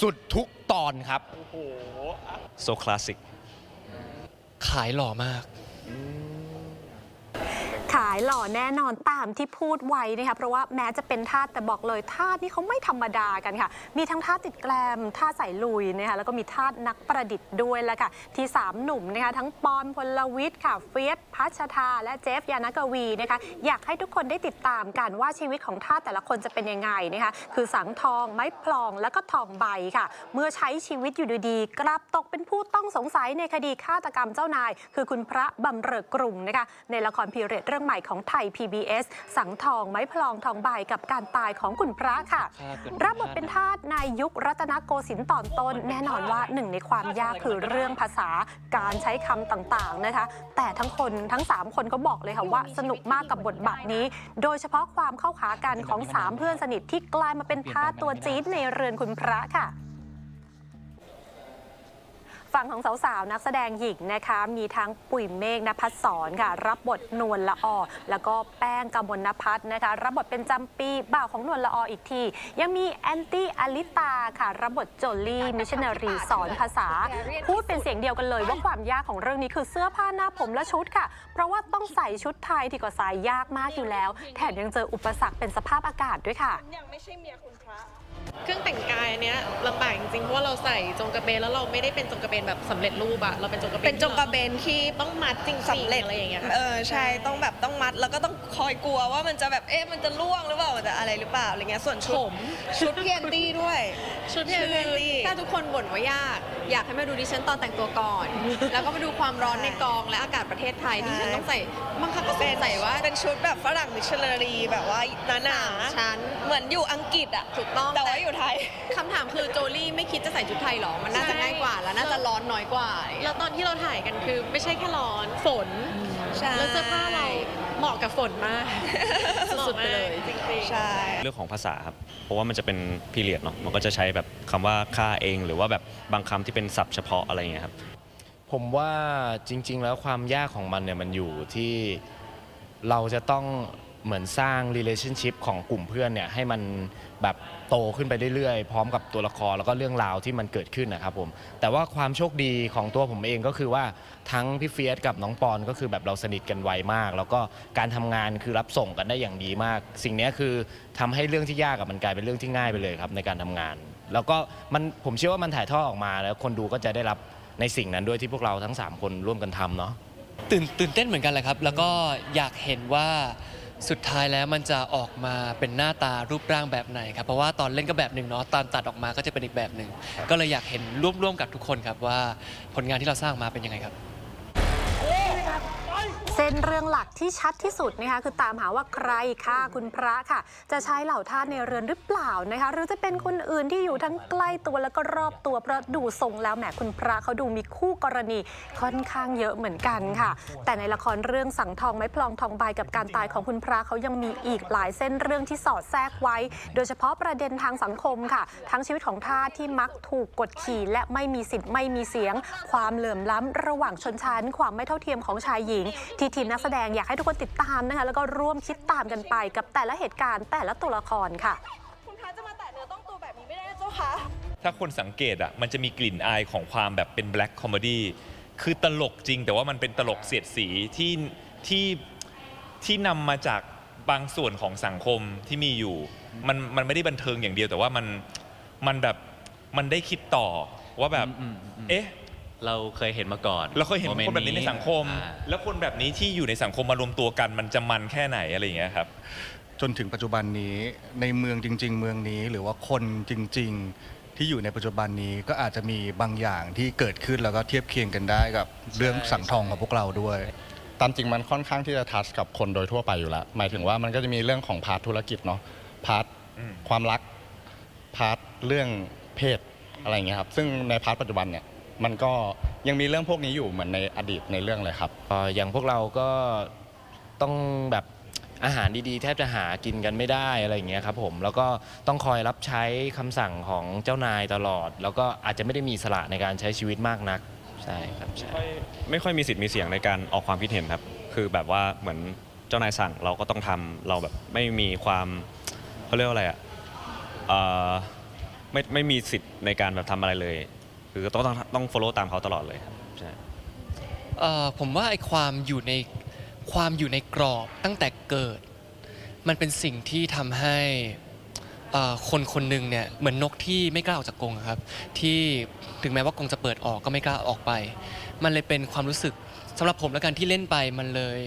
สุดทุกตอนครับโซคลาสสิกขายหล่อมาก ขายหล่อแน่นอนตามที่พูดไว้นะคะเพราะว่าแม้จะเป็นทาสแต่บอกเลยทาสนี่เขาไม่ธรรมดากันค่ะ มีทั้งทาสติดแกลมทาสใส่ลุยนะคะแล้วก็มีทาสนักประดิษฐ์ด้วยแล้วค่ะ ที่สามหนุ่มนะคะทั้งปอนพลวิทย์ค่ะเฟียสพัชชาและเจฟยานกวีนะคะอยากให้ทุกคนได้ติดตามกันว่าชีวิตของทาสแต่ละคนจะเป็นยังไงนะคะคือสังทองไม้พลองแล้วก็ทองใบค่ะ เมื่อใช้ชีวิตอยู่ดีๆกลับตกเป็นผู้ต้องสงสัยในคดีฆาตกรรมเจ้านาย คือคุณพระบำเรอกรุงนะคะในละครพีเรียดเรื่องใหม่ของไทย PBS สังทองไม้พลองทองใบกับการตายของคุณพระค่ะครับเป็นรับบทเป็นทาสในยุครัตนโกสินทร์ตอนต้น แน่นอนว่าหนึ่งในความยากคือเรื่องภาษาการใช้คำต่างๆนะคะ แต่ทั้งคนทั้ง 3 คนก็บอกเลยค่ะว่าสนุกมากกับบทบาทนี้ โดยเฉพาะความเข้าขากันของ 3 เพื่อนสนิทที่กลายมาเป็นทาสตัวจี๊ดในเรือนคุณพระค่ะ ฝั่งของสาวๆ นักแสดงหญิงนะคะ มีทั้งปุ๋ยเมฆนภัสสรค่ะ รับบทนวลละออแล้วก็แป้งกมลนภัสนะคะ รับบทเป็นจำปีบ่าวของนวลละออีกที ยังมีแอนตี้อลิตาค่ะ รับบทโจลี่มิชชันนารีสอนภาษา พูดเป็นเสียงเดียวกันเลยว่าความยากของเรื่องนี้คือเสื้อผ้าหน้าผมและชุดค่ะ เพราะว่าต้องใส่ชุดไทยที่ก็ใส่ยากมากอยู่แล้ว แถมยังเจออุปสรรคเป็นสภาพอากาศด้วยค่ะยังไม่ใช่เมียคุณพระเครื่องแต่งกายอันเนี้ยลำบากจ ริงๆเพราะว่าเราใส่จงกระเบนแล้วเราไม่ได้เป็นจงกระเบนแบบสำเร็จรูปอะเราเป็นจงกระเบนเป็นจงกระเบนที่ต้องมัดจริงๆสำเร็จอะไรอย่างเงี้ยค่ะเออใช่ต้องแบบต้องมัดแล้วก็ต้องคอยกลัวว่ามันจะแบบเอ๊ะมันจะล่วงหรือเปล่ามันจะอะไรหรือเปล่าอะไรเงี้ยส่วนชุผดมชุดพียนตี้ด้วยชุดเนี่ยชุดคือที่ถ้าทุกคนบ่นว่ายาก อยากให้มาดูดิฉันตอนแต่งตัวก่อน แล้วก็มาดูความร้อนในกองและอากาศประเทศไทยที่ฉันต้องใส่บางครั้งก็สงสัยว่าเป็นชุดแบบฝรั่งมิชชันนารีแบบว่าหนาชั้นๆเหมือนอยู่อังกฤษอะถูกต้องแต่ว่าอยู่ไทยคำถามคือโจลี่ไม่คิดจะใส่ชุดไทยหรอ มันน่าจะง่ายกว่าแล้วน่าจะร้อนน้อยกว่า แล้วตอนที่เราถ่ายกันคือไม่ใช่แค่ร้อนฝนใช่แล้วเสื้อผ้าเราเหมาะกับฝนมากสุดๆไปเลยจริงๆใช่เรื่องของภาษาครับเพราะว่ามันจะเป็นพีเรียดเนาะมันก็จะใช้แบบคำว่าค่าเอง หรือว่าแบบบางคำที่เป็นศัพท์เฉพาะอะไรอย่างเงี้ยครับผมว่าจริง ๆ แล้วความยากของมันเนี่ยมันอยู่ที่เราจะต้อง เหมือนสร้าง relationship ของกลุ่มเพื่อนเนี่ยให้มันแบบโตขึ้นไปเรื่อยๆ พร้อมกับตัวละครแล้วก็เรื่องราวที่มันเกิดขึ้นนะครับผมแต่ว่าความโชคดีของตัวผมเองก็คือว่าทั้งพี่เฟียสกับน้องปอนก็คือแบบเราสนิทกันไวมาก แล้วก็การทำงานคือรับส่งกันได้อย่างดีมาก สิ่งเนี้ยคือทำให้เรื่องที่ยากกับมันกลายเป็นเรื่องที่ง่ายไปเลยครับในการทำงาน แล้วก็มันผมเชื่อว่ามันถ่ายทอดออกมา แล้วคนดูก็จะได้รับในสิ่งนั้นด้วยที่พวกเราทั้ง3คนร่วมกันทำเนาะ ตื่นตื่นเต้นเหมือนกันแหละครับ แล้วก็อยากเห็นว่า สุดท้ายแล้วมันจะออกมาเป็นหน้าตารูปร่างแบบไหนครับเพราะว่าตอนเล่นก็แบบหนึ่งเนาะตอนตัดออกมาก็จะเป็นอีกแบบหนึ่งก็เลยอยากเห็นร่วมๆกับทุกคนครับว่าผลงานที่เราสร้างมาเป็นยังไงครับ เส้นเรื่องหลักที่ชัดที่สุดนะคะคือตามหาว่าใครฆ่าคุณพระค่ะ จะใช้เหล่าทาสในเรือนหรือเปล่านะคะหรือจะเป็นคนอื่นที่อยู่ทั้งใกล้ตัวแล้วก็รอบตัวเพราะดูทรงแล้วแหมคุณพระเขาดูมีคู่กรณีค่อนข้างเยอะเหมือนกันค่ะ แต่ในละครเรื่องสังทองไม้พลองทองใบกับการตายของคุณพระเขายังมีอีกหลายเส้นเรื่องที่สอดแทรกไว้ โดยเฉพาะประเด็นทางสังคมค่ะ ทั้งชีวิตของทาสที่มักถูกกดขี่และไม่มีสิทธิ์ไม่มีเสียง ความเหลื่อมล้ำระหว่างชนชั้น ความไม่เท่าเทียมของชายหญิงที่ทีมนักแสดงอยากให้ทุกคนติดตามนะคะ แล้วก็ร่วมคิดตามกันไปกับแต่ละเหตุการณ์แต่ละตัวละครค่ะ คุณพระจะมาแตะเนื้อต้องตัวแบบนี้ไม่ได้นะเจ้าค่ะถ้าคนสังเกตอะมันจะมีกลิ่นอายของความแบบเป็นแบล็ k คอมเมดี้คือตลกจริง แต่ว่ามันเป็นตลกเสียดสีที่ที่ที่นำมาจากบางส่วนของสังคมที่มีอยู่ มันมันไม่ได้บันเทิงอย่างเดียว แต่ว่ามันมันแบบมันได้คิดต่อว่าแบบอืมอืมอืมเอ๊ะ เราเคยเห็นมาก่อนเราเคยเห็นโมมคนแบบนี้ในสังคม อ่า แล้วคนแบบนี้ที่อยู่ในสังคมมารวมตัวกันมันจะมันแค่ไหนอะไรอย่างเงี้ยครับ จนถึงปัจจุบันนี้ในเมืองจริง ๆ เมืองนี้หรือว่าคนจริง ๆ ที่อยู่ในปัจจุบันนี้ก็อาจจะมีบางอย่างที่เกิดขึ้นแล้วก็เทียบเคียงกันได้กับเรื่องสังทองของพวกเราด้วย ตามจริงมันค่อนข้างที่จะทัชกับคนโดยทั่วไปอยู่แล้ว หมายถึงว่ามันก็จะมีเรื่องของพาร์ทธุรกิจเนาะพาร์ทอืม ความรักพาร์ทเรื่องเพศอะไรอย่างเงี้ยครับ ซึ่งในพาร์ทปัจจุบันเนี่ย มันก็ยังมีเรื่องพวกนี้อยู่เหมือนในอดีตในเรื่องเลยครับ เอ่ออย่างพวกเราก็ต้องแบบอาหารดีๆ แทบจะหากินกันไม่ได้อะไรอย่างเงี้ยครับผมแล้วก็ต้องคอยรับใช้คำสั่งของเจ้านายตลอด แล้วก็อาจจะไม่ได้มีอิสละในการใช้ชีวิตมากนักใช่ครับใช่ไม่ไม่ค่อยมีสิทธิ์มีเสียงในการออกความคิดเห็นครับ คือแบบว่าเหมือนเจ้านายสั่งเราก็ต้องทำเราแบบไม่มีความเขาเรียกว่าอะไรอะเอ่อไม่ไม่มีสิทธิ์ในการแบบทำอะไรเลย คือต้องต้องต้อง follow ตามเขาตลอดเลยครับใช่เอ่อผมว่าไอ้ความอยู่ในความอยู่ในกรอบตั้งแต่เกิด มันเป็นสิ่งที่ทำให้เอ่อคนคนหนึ่งเนี่ยเหมือนนกที่ไม่กล้าออกจากกรงอะครับ ที่ถึงแม้ว่ากรงจะเปิดออกก็ไม่กล้าออกไป มันเลยเป็นความรู้สึกสำหรับผมแล้วกันที่เล่นไปมันเลย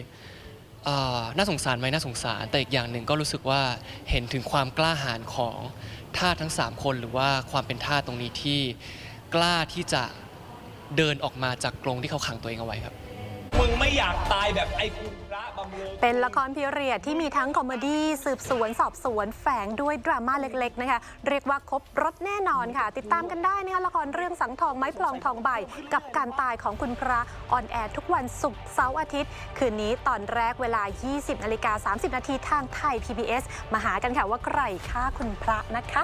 เอ่อน่าสงสารไหมน่าสงสาร แต่อีกอย่างหนึ่งก็รู้สึกว่าเห็นถึงความกล้าหาญของท่าสทั้ง 3 คนหรือว่าความเป็นท่าสตรงนี้ที่ กล้าที่จะเดินออกมาจากกรงที่เขาขังตัวเองเอาไว้ครับ มึงไม่อยากตายแบบไอ้คุณพระบำเรอ เป็นละครพีเรียดที่มีทั้งคอมเมดี้สืบสวนสอบสวนแฝงด้วยดราม่าเล็กๆนะคะเรียกว่าครบรถแน่นอนค่ะ ติดตามกันได้นะคะละครเรื่องสังทองไม้พลองทองใบ กับการตายของคุณพระออนแอร์ทุกวันศุกร์เสาร์อาทิตย์ คืนนี้ตอนแรกเวลา 20นาฬิกา30 นาทีทางไทย PBS มาหากันค่ะว่าใครฆ่าคุณพระนะคะ